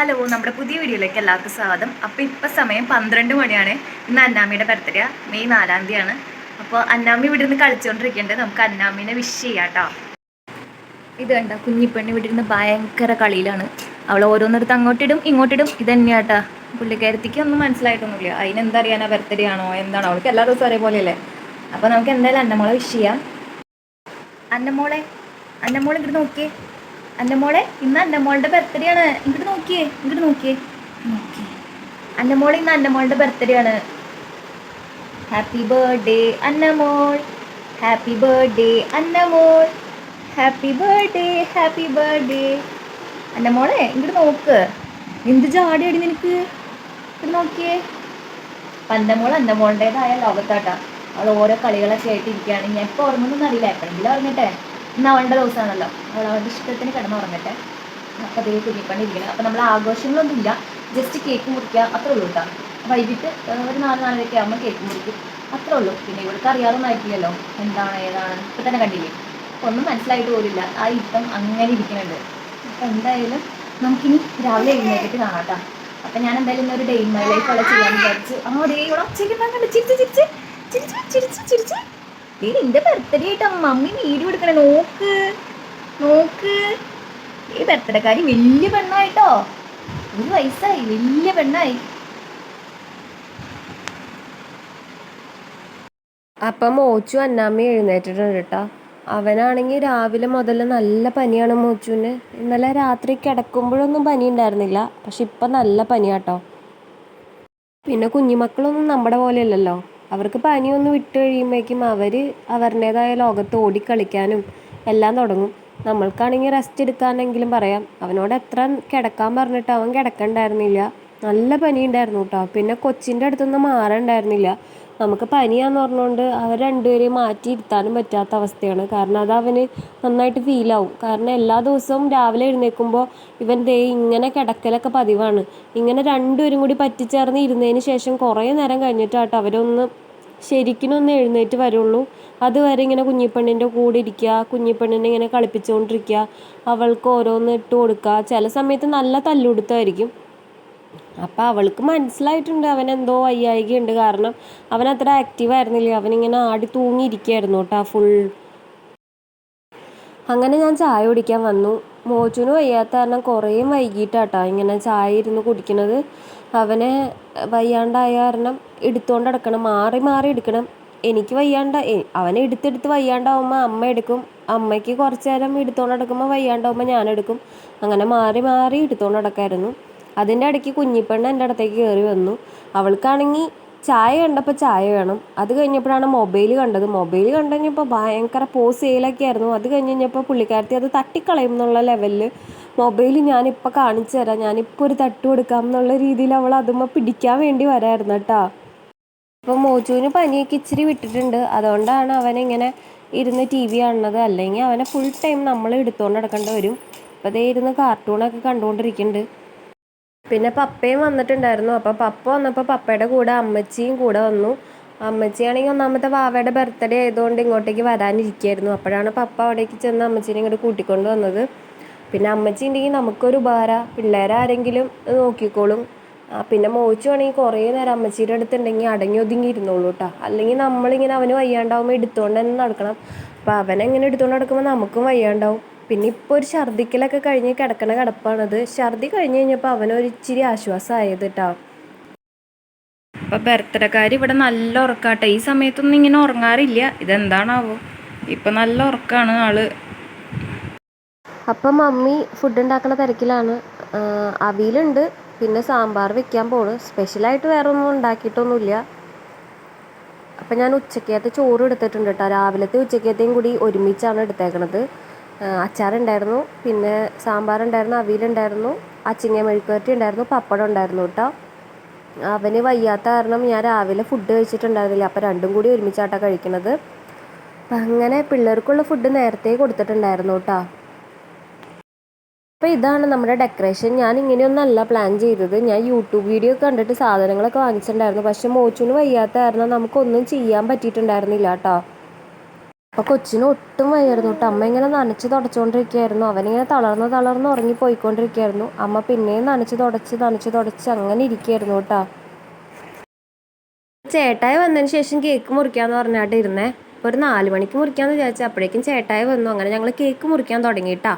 Hello നമ്മുടെ പുതിയ വീഡിയോയിലേക്ക് എല്ലാവർക്കും സ്വാഗതം. അപ്പോൾ ഇപ്പോൾ സമയം പന്ത്രണ്ട് മണിയാണ്. ഇന്ന് അന്നാമിയുടെ ബർത്ത്ഡേ മെയ് നാലാം തീയതിയാണ്. അപ്പോൾ അന്നാമി ഇവിടെ നിന്ന് കളിച്ചുകൊണ്ടിരിക്കുന്നുണ്ട് നമുക്ക് അന്നാമിനെ വിഷ് ചെയ്യാം കേട്ടോ ഇത് കണ്ട കുഞ്ഞിപ്പെണ്ണി ഇവിടെ ഇരുന്ന് ഭയങ്കര കളിയിലാണ്. അവൾ ഓരോന്നിടത്ത് അങ്ങോട്ടിടും ഇങ്ങോട്ടിടും. ഇത് തന്നെയാട്ടാ പുള്ളിക്കാരത്തിക്ക് ഒന്നും മനസ്സിലായിട്ടൊന്നുമില്ല. അതിനെന്താ അറിയാനാ ബർത്ത്ഡേ ആണോ എന്താണോ? അവൾക്ക് എല്ലാ ദിവസവും ഒരേപോലെയല്ലേ? അപ്പോൾ നമുക്ക് എന്തായാലും അന്നമോളെ വിഷ് ചെയ്യാം. അന്നമോളെ അന്നമോളെ ഇവിടെ നോക്കിയേ. അന്നമോളെ ഇന്ന് അന്നമോളുടെ ബർത്ത്ഡേ ആണ്. ഇങ്ങോട്ട് നോക്കിയേ ഇങ്ങോട്ട് നോക്കിയേ. നോക്കിയേ. മോളെ ഇന്ന് അന്നമോളുടെ ബർത്ത്ഡേ ആണ്. Happy birthday Annamol. Happy birthday Annamol. Happy birthday happy birthday മോളെ ഇങ്ങോട്ട് നോക്ക്. എന്ത് ജാടിയടി നിനക്ക്? ഇങ്ങോട്ട് നോക്കിയേ. അന്റെ മോളുടേതായ ലോകത്താട്ടാ. അവൾ ഓരോ കളികളൊക്കെ ആയിട്ട് ഇരിക്കുകയാണ് ഞാൻ ഇപ്പോൾ ഒന്നും അറിയില്ല. എപ്പോഴെങ്കിലും ഉറങ്ങട്ടെ. ഇന്ന് അവളുടെ ദിവസമാണല്ലോ. അവൾ അവളുടെ ഇഷ്ടത്തിന് കിടന്നു ഉറങ്ങട്ടെ. അപ്പോൾ അതേ കുഞ്ഞിപ്പണി ഇരിക്കണം അപ്പോൾ നമ്മൾ ആഘോഷങ്ങളൊന്നും ഇല്ല. ജസ്റ്റ് കേക്ക് മുറിക്കുക. അത്രേ ഉള്ളൂ കേട്ടോ വൈകിട്ട് ഒരു നാല് നാലരയൊക്കെ ആകുമ്പോൾ കേക്ക് മുറിക്കും. അത്രേ ഉള്ളൂ. പിന്നെ ഇവിടുത്തെ അറിയാതൊന്നും ആയിട്ടില്ലല്ലോ. എന്താണ് ഏതാണ്? ഇപ്പം തന്നെ കണ്ടില്ലേ? അപ്പോൾ ഒന്നും മനസ്സിലായിട്ട് പോലില്ല ആ ഇപ്പം അങ്ങനെ ഇരിക്കുന്നുണ്ട് അപ്പോൾ എന്തായാലും നമുക്കിനി രാവിലെ എഴുന്നേറ്റിട്ട് കാണാം കേട്ടോ അപ്പം ഞാൻ എന്തായാലും ഇന്നൊരു ഡേ ഇൻ മൈ ലൈഫ് ഉള്ള ചെയ്യാൻ വിചാരിച്ചു. ആ ഡേ ഇവിടെ ഉച്ചയ്ക്ക് കണ്ട്? ചിരിച്ച് ചിരിച്ച്. ചിരിച്ച് ചിരിച്ച് ചിരിച്ച്. ഡേ നിന്റെ ബർത്ത്ഡേ ആയിട്ടാ മമ്മി വീഡിയോ എടുക്കണേ നോക്ക് നോക്ക്. ഈ ബർത്ത്ഡേക്കാരി വലിയ പെണ്ണായിട്ടോ? ഒരു വയസ്സായി വലിയ പെണ്ണായി. അപ്പം മോച്ചു അന്നാമ്മ എഴുന്നേറ്റിട്ടുണ്ട് കേട്ടോ അവനാണെങ്കിൽ രാവിലെ മുതൽ നല്ല പനിയാണ് മോച്ചുവിന്. ഇന്നലെ രാത്രി കിടക്കുമ്പോഴൊന്നും പനി ഉണ്ടായിരുന്നില്ല. പക്ഷെ ഇപ്പം നല്ല പനിയാട്ടോ. പിന്നെ കുഞ്ഞുമക്കളൊന്നും നമ്മുടെ പോലെയല്ലല്ലോ അവർക്ക് പനിയൊന്ന് വിട്ട് കഴിയുമ്പോഴേക്കും അവർ അവരുടേതായ ലോകത്ത് ഓടിക്കളിക്കാനും എല്ലാം തുടങ്ങും. നമ്മൾക്കാണെങ്കിൽ റെസ്റ്റ് എടുക്കാനെങ്കിലും പറയാം. അവനോട് എത്ര കിടക്കാൻ പറഞ്ഞിട്ട് അവൻ കിടക്കണ്ടായിരുന്നില്ല. നല്ല പനി ഉണ്ടായിരുന്നു കേട്ടോ. പിന്നെ കൊച്ചിന്റെ അടുത്തൊന്നും മാറണ്ടായിരുന്നില്ല. നമുക്ക് പനിയാന്ന് പറഞ്ഞുകൊണ്ട് അവർ രണ്ടുപേരെയും മാറ്റി ഇരുത്താനും പറ്റാത്ത അവസ്ഥയാണ്. കാരണം അത് അവന് നന്നായിട്ട് ഫീലാവും കാരണം എല്ലാ ദിവസവും രാവിലെ എഴുന്നേൽക്കുമ്പോൾ ഇവൻ ദേ ഇങ്ങനെ കിടക്കലൊക്കെ പതിവാണ്. ഇങ്ങനെ രണ്ടുപേരും കൂടി പറ്റിച്ചേർന്ന് ഇരുന്നതിന് ശേഷം കുറേ നേരം കഴിഞ്ഞിട്ടാട്ടോ അവരൊന്ന് ശരിക്കിനൊന്ന് എഴുന്നേറ്റ് വരുള്ളൂ. അതുവരെ ഇങ്ങനെ കുഞ്ഞിപ്പെണ്ണിന്റെ കൂടെ ഇരിക്കുക കുഞ്ഞിപ്പെണ്ണിനെ ഇങ്ങനെ കളിപ്പിച്ചുകൊണ്ടിരിക്കുക അവൾക്ക് ഓരോന്ന് ഇട്ട് കൊടുക്കുക. ചില സമയത്ത് നല്ല തല്ലുകൊടുത്തായിരിക്കും അപ്പം അവൾക്ക് മനസ്സിലായിട്ടുണ്ട്. അവനെന്തോ വയ്യായികയുണ്ട്. കാരണം അവൻ അത്ര ആക്റ്റീവ് ആയിരുന്നില്ല. അവനിങ്ങനെ ആടി തൂങ്ങിയിരിക്കുകയായിരുന്നു കേട്ടോ ഫുൾ അങ്ങനെ ഞാൻ ചായ കുടിക്കാൻ വന്നു. മോച്ചുന് വയ്യാത്ത കാരണം കുറേ വൈകിട്ടാട്ടോ ഇങ്ങനെ ചായ ഇരുന്ന് കുടിക്കണത്. അവനെ വയ്യാണ്ടായ കാരണം എടുത്തുകൊണ്ട് നടക്കണം. മാറി മാറി എടുക്കണം. എനിക്ക് വയ്യാണ്ട അവനെ എടുത്തെടുത്ത് വയ്യാണ്ടാവുമ്പോൾ അമ്മ എടുക്കും. അമ്മയ്ക്ക് കുറച്ച് നേരം എടുത്തുകൊണ്ട് വയ്യാണ്ടാവുമ്പോൾ ഞാൻ എടുക്കും. അങ്ങനെ മാറി മാറി എടുത്തുകൊണ്ട് നടക്കായിരുന്നു. അതിന്റെ ഇടയ്ക്ക് കുഞ്ഞിപ്പെണ്ണ് എന്റെ അടുത്തേക്ക് കയറി വന്നു. അവൾക്കാണെങ്കിൽ ചായ കണ്ടപ്പോൾ ചായ വേണം. അത് കഴിഞ്ഞപ്പോഴാണ് മൊബൈൽ കണ്ടത്. മൊബൈൽ കണ്ടു കഴിഞ്ഞപ്പോൾ ഭയങ്കര പോസ് ചെയ്യലൊക്കെ ആയിരുന്നു. അത് കഴിഞ്ഞ് കഴിഞ്ഞപ്പോൾ പുള്ളിക്കാരത്തി അത് തട്ടിക്കളയും എന്നുള്ള ലെവലിൽ മൊബൈൽ ഞാനിപ്പോൾ കാണിച്ചു തരാം. ഞാനിപ്പോൾ ഒരു തട്ട് കൊടുക്കാം എന്നുള്ള രീതിയിൽ അവൾ അതുമ്മ പിടിക്കാൻ വേണ്ടി വരായിരുന്നു കേട്ടോ. അപ്പോൾ മോച്ചുവിന് പനിയൊക്കെ ഇച്ചിരി വിട്ടിട്ടുണ്ട്. അതുകൊണ്ടാണ് അവനിങ്ങനെ ഇരുന്ന് ടി വി കാണുന്നത്. അല്ലെങ്കിൽ അവനെ ഫുൾ ടൈം നമ്മൾ എടുത്തുകൊണ്ട് നടക്കേണ്ടി വരും. അപ്പോൾ അതേ ഇരുന്ന് കാർട്ടൂണൊക്കെ കണ്ടുകൊണ്ടിരിക്കുന്നുണ്ട്. പിന്നെ പപ്പയും വന്നിട്ടുണ്ടായിരുന്നു. അപ്പോൾ പപ്പ വന്നപ്പോൾ പപ്പയുടെ കൂടെ അമ്മച്ചിയും കൂടെ വന്നു. അമ്മച്ചിയാണെങ്കിൽ ഒന്നാമത്തെ വാവയുടെ ബർത്ത്ഡേ ആയതുകൊണ്ട് ഇങ്ങോട്ടേക്ക് വരാനിരിക്കുകയായിരുന്നു അപ്പോഴാണ് പപ്പ അവിടേക്ക് ചെന്ന് അമ്മച്ചീനെ ഇങ്ങോട്ട് കൂട്ടിക്കൊണ്ട് വന്നത്. പിന്നെ അമ്മച്ചി ഉണ്ടെങ്കിൽ നമുക്കൊരു ഉപകാര. പിള്ളേരാരെങ്കിലും നോക്കിക്കോളും. പിന്നെ മോച്ചു ആണെങ്കിൽ കുറേ നേരം അമ്മച്ചിയുടെ അടുത്തുണ്ടെങ്കിൽ അടങ്ങി ഒതുങ്ങി ഇരുന്നോളൂ കേട്ടോ അല്ലെങ്കിൽ നമ്മളിങ്ങനെ അവന് വയ്യാണ്ടാവുമ്പോൾ എടുത്തുകൊണ്ട് തന്നെ നടക്കണം. അപ്പോൾ അവനെങ്ങനെ എടുത്തുകൊണ്ട് നടക്കുമ്പോൾ നമുക്കും വയ്യാണ്ടാവും. പിന്നെ ഇപ്പോൾ ഒരു ഛർദിക്കലൊക്കെ കഴിഞ്ഞ് കിടക്കണ കിടപ്പാണത്. ഛർദി കഴിഞ്ഞ് കഴിഞ്ഞപ്പോൾ അവനൊരു ഇച്ചിരി ആശ്വാസമായത് കേട്ടോ അപ്പോൾ ബർത്ത്ഡേക്കാർ ഇവിടെ നല്ല ഉറക്കാട്ടെ. ഈ സമയത്തൊന്നും ഇങ്ങനെ ഉറങ്ങാറില്ല. ഇതെന്താണാവോ. ഇപ്പം നല്ല ഉറക്കാണ് ആൾ. അപ്പം മമ്മി ഫുഡ് ഉണ്ടാക്കുന്ന തിരക്കിലാണ്. അവിയലുണ്ട്. പിന്നെ സാമ്പാർ വെക്കാൻ പോണ്. സ്പെഷ്യലായിട്ട് വേറെ ഒന്നും ഉണ്ടാക്കിയിട്ടൊന്നുമില്ല. അപ്പം ഞാൻ ഉച്ചക്കത്തെ ചോറ് എടുത്തിട്ടുണ്ട് കേട്ടോ രാവിലത്തെ ഉച്ചക്കത്തെയും കൂടി ഒരുമിച്ചാണ് എടുത്തേക്കണത്. അച്ചാറുണ്ടായിരുന്നു. പിന്നെ സാമ്പാറുണ്ടായിരുന്നു അവിയലുണ്ടായിരുന്നു അച്ചിങ്ങ മെഴുക്കുവരട്ടി ഉണ്ടായിരുന്നു പപ്പടം ഉണ്ടായിരുന്നു കേട്ടോ. അവന് വയ്യാത്ത കാരണം ഞാൻ രാവിലെ ഫുഡ് കഴിച്ചിട്ടുണ്ടായിരുന്നില്ല. അപ്പം രണ്ടും കൂടി ഒരുമിച്ചാട്ടാണ് കഴിക്കണത്. അപ്പം അങ്ങനെ പിള്ളേർക്കുള്ള ഫുഡ് നേരത്തെ കൊടുത്തിട്ടുണ്ടായിരുന്നു കേട്ടോ. അപ്പോൾ ഇതാണ് നമ്മുടെ ഡെക്കറേഷൻ ഞാൻ ഇങ്ങനെയൊന്നല്ല പ്ലാൻ ചെയ്തത്. ഞാൻ യൂട്യൂബ് വീഡിയോ കണ്ടിട്ട് സാധനങ്ങളൊക്കെ വാങ്ങിച്ചിട്ടുണ്ടായിരുന്നു. പക്ഷെ മോച്ചുന് വയ്യാത്ത കാരണം നമുക്കൊന്നും ചെയ്യാൻ പറ്റിയിട്ടുണ്ടായിരുന്നില്ല കേട്ടോ. അപ്പോൾ കൊച്ചിന് ഒട്ടും വയ്യായിരുന്നു. കേട്ടോ അമ്മ ഇങ്ങനെ നനച്ച് തുടച്ചുകൊണ്ടിരിക്കുകയായിരുന്നു അവനിങ്ങനെ തളർന്ന് തളർന്ന് ഉറങ്ങി പോയിക്കൊണ്ടിരിക്കുകയായിരുന്നു. അമ്മ പിന്നെയും നനച്ച് തുടച്ച് നനച്ച് തുടച്ച് അങ്ങനെ ഇരിക്കുകയായിരുന്നു കേട്ടോ. ചേട്ടായി വന്നതിന് ശേഷം കേക്ക് മുറിക്കാന്ന് പറഞ്ഞാട്ടിരുന്നേ ഒരു നാല് മണിക്ക് മുറിക്കാന്ന് വിചാരിച്ചു അപ്പോഴേക്കും ചേട്ടായി വന്നു. അങ്ങനെ ഞങ്ങൾ കേക്ക് മുറിക്കാൻ തുടങ്ങിയിട്ടാ.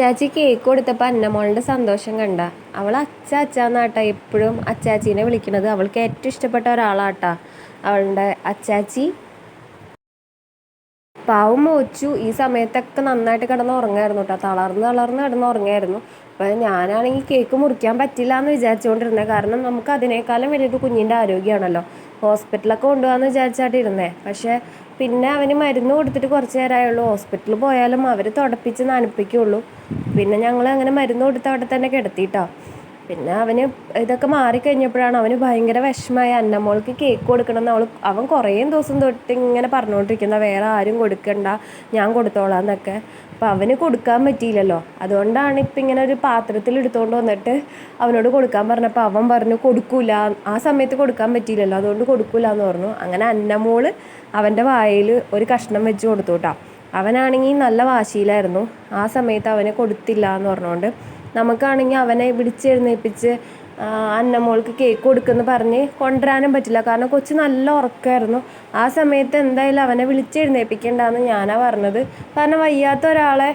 അച്ചാച്ചി കേക്ക് കൊടുത്തപ്പോൾ അന്നമോളുടെ സന്തോഷം കണ്ട. അവൾ അച്ച അച്ചാന്നാട്ടാ എപ്പോഴും അച്ചാച്ചീനെ വിളിക്കണത്. അവൾക്ക് ഏറ്റവും ഇഷ്ടപ്പെട്ട ഒരാളാട്ടാ അവളുടെ അച്ചാച്ചി. പാവം മോച്ചു. ഈ സമയത്തൊക്കെ നന്നായിട്ട് കിടന്ന് ഉറങ്ങായിരുന്നു കേട്ടോ തളർന്ന് തളർന്ന് കിടന്ന് ഉറങ്ങായിരുന്നു. അപ്പം ഞാനാണെങ്കിൽ കേക്ക് മുറിക്കാൻ പറ്റില്ല എന്ന് വിചാരിച്ചുകൊണ്ടിരുന്നത് കാരണം നമുക്ക് അതിനേക്കാളും വലിയൊരു കുഞ്ഞിന്റെ ആരോഗ്യമാണല്ലോ ഹോസ്പിറ്റലൊക്കെ കൊണ്ടുപോകാമെന്ന് വിചാരിച്ചാട്ടിരുന്നേ. പക്ഷേ പിന്നെ അവന് മരുന്ന് കൊടുത്തിട്ട് കുറച്ച് നേരമായുള്ളൂ ഹോസ്പിറ്റലിൽ പോയാലും അവർ തുടപ്പിച്ച് നനപ്പിക്കുള്ളൂ. പിന്നെ ഞങ്ങൾ അങ്ങനെ മരുന്ന് കൊടുത്ത് അവിടെ തന്നെ കിടത്തിയിട്ടോ പിന്നെ അവന് ഇതൊക്കെ മാറിക്കഴിഞ്ഞപ്പോഴാണ് അവന് ഭയങ്കര വിഷമമായ. അന്നമ്മോൾക്ക് കേക്ക് കൊടുക്കണം എന്ന് അവൾ അവൻ കുറേ ദിവസം തൊട്ട് ഇങ്ങനെ പറഞ്ഞുകൊണ്ടിരിക്കുന്ന. വേറെ ആരും കൊടുക്കണ്ട. ഞാൻ കൊടുത്തോളാം എന്നൊക്കെ. അപ്പം അവന് കൊടുക്കാൻ പറ്റിയില്ലല്ലോ. അതുകൊണ്ടാണ് ഇപ്പം ഇങ്ങനെ ഒരു പാത്രത്തിൽ എടുത്തുകൊണ്ട് വന്നിട്ട് അവനോട് കൊടുക്കാൻ പറഞ്ഞപ്പോൾ അവൻ പറഞ്ഞു കൊടുക്കൂല. ആ സമയത്ത് കൊടുക്കാൻ പറ്റിയില്ലല്ലോ. അതുകൊണ്ട് കൊടുക്കൂല എന്ന് പറഞ്ഞു. അങ്ങനെ അന്നമോൾ അവന്റെ വായിൽ ഒരു കഷ്ണം വെച്ച് കൊടുത്തു കേട്ടോ. അവനാണെങ്കിൽ നല്ല വാശിയിലായിരുന്നു. ആ സമയത്ത് അവനെ കൊടുത്തില്ല എന്ന് പറഞ്ഞുകൊണ്ട് നമുക്കാണെങ്കിൽ അവനെ വിളിച്ചെഴുന്നേൽപ്പിച്ച് അന്നമോൾക്ക് കേക്ക് കൊടുക്കുമെന്ന് പറഞ്ഞ് കൊണ്ടുവരാനും പറ്റില്ല. കാരണം കൊച്ചു നല്ല ഉറക്കമായിരുന്നു. ആ സമയത്ത് എന്തായാലും അവനെ വിളിച്ചെഴുന്നേൽപ്പിക്കണ്ടെന്ന് ഞാനാ പറഞ്ഞത്. കാരണം വയ്യാത്ത ഒരാളെ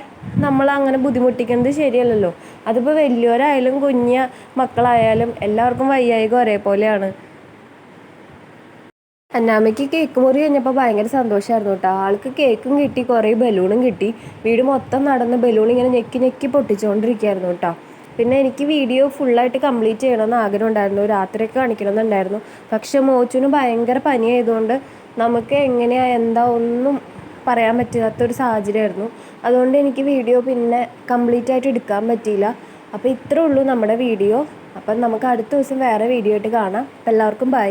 നമ്മൾ അങ്ങനെ ബുദ്ധിമുട്ടിക്കുന്നത് ശരിയല്ലല്ലോ. അതിപ്പോൾ വലിയവരായാലും കുഞ്ഞ മക്കളായാലും എല്ലാവർക്കും വയ്യായിക ഒരേപോലെയാണ്. അന്നാമ്മയ്ക്ക് കേക്ക് മുറി കഴിഞ്ഞപ്പോൾ ഭയങ്കര സന്തോഷമായിരുന്നു കേട്ടോ. ആൾക്ക് കേക്കും കിട്ടി കുറേ ബലൂണും കിട്ടി. വീട് മൊത്തം നടന്ന് ബലൂൺ ഇങ്ങനെ ഞെക്കി ഞെക്കി പൊട്ടിച്ചുകൊണ്ടിരിക്കുകയായിരുന്നു കേട്ടോ. പിന്നെ എനിക്ക് വീഡിയോ ഫുള്ളായിട്ട് കംപ്ലീറ്റ് ചെയ്യണമെന്ന് ആഗ്രഹം ഉണ്ടായിരുന്നു രാത്രിയൊക്കെ കാണിക്കണമെന്നുണ്ടായിരുന്നു. പക്ഷെ മോച്ചുന് ഭയങ്കര പനിയായതുകൊണ്ട് നമുക്ക് എങ്ങനെയാ എന്താ ഒന്നും പറയാൻ പറ്റാത്തൊരു സാഹചര്യമായിരുന്നു. അതുകൊണ്ട് എനിക്ക് വീഡിയോ പിന്നെ കംപ്ലീറ്റ് ആയിട്ട് എടുക്കാൻ പറ്റിയില്ല. അപ്പോൾ ഇത്രേ ഉള്ളൂ നമ്മുടെ വീഡിയോ അപ്പം നമുക്ക് അടുത്ത ദിവസം വേറെ വീഡിയോ ആയിട്ട് കാണാം. എല്ലാവർക്കും ബൈ